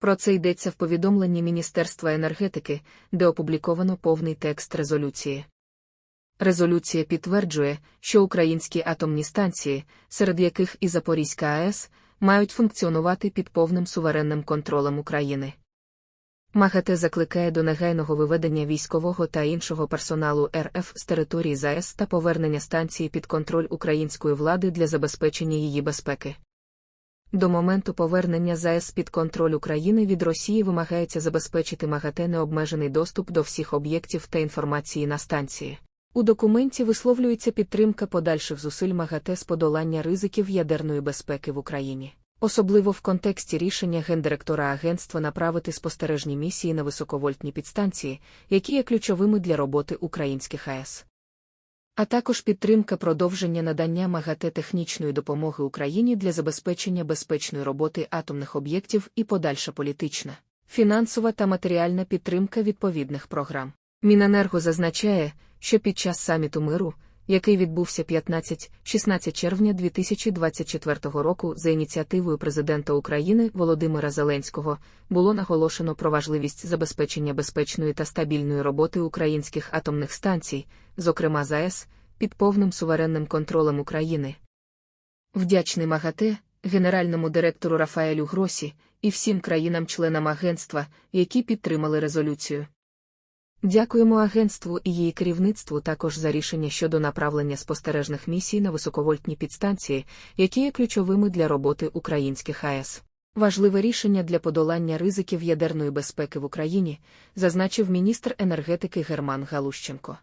Про це йдеться в повідомленні Міністерства енергетики, де опубліковано повний текст резолюції. Резолюція підтверджує, що українські атомні станції, серед яких і Запорізька АЕС, мають функціонувати під повним суверенним контролем України. МАГАТЕ закликає до негайного виведення військового та іншого персоналу РФ з території ЗАЕС та повернення станції під контроль української влади для забезпечення її безпеки. До моменту повернення ЗАЕС під контроль України від Росії вимагається забезпечити МАГАТЕ необмежений доступ до всіх об'єктів та інформації на станції. У документі висловлюється підтримка подальших зусиль МАГАТЕ з подолання ризиків ядерної безпеки в Україні, особливо в контексті рішення гендиректора агентства направити спостережні місії на високовольтні підстанції, які є ключовими для роботи українських АЕС. А також підтримка продовження надання МАГАТЕ технічної допомоги Україні для забезпечення безпечної роботи атомних об'єктів і подальша політична, фінансова та матеріальна підтримка відповідних програм. Міненерго зазначає, що під час саміту миру, який відбувся 15-16 червня 2024 року за ініціативою президента України Володимира Зеленського, було наголошено про важливість забезпечення безпечної та стабільної роботи українських атомних станцій, зокрема ЗАЕС, під повним суверенним контролем України. Вдячний МАГАТЕ, генеральному директору Рафаелю Гросі і всім країнам-членам агентства, які підтримали резолюцію. Дякуємо агентству і її керівництву також за рішення щодо направлення спостережних місій на високовольтні підстанції, які є ключовими для роботи українських АЕС. Важливе рішення для подолання ризиків ядерної безпеки в Україні, зазначив міністр енергетики Герман Галущенко.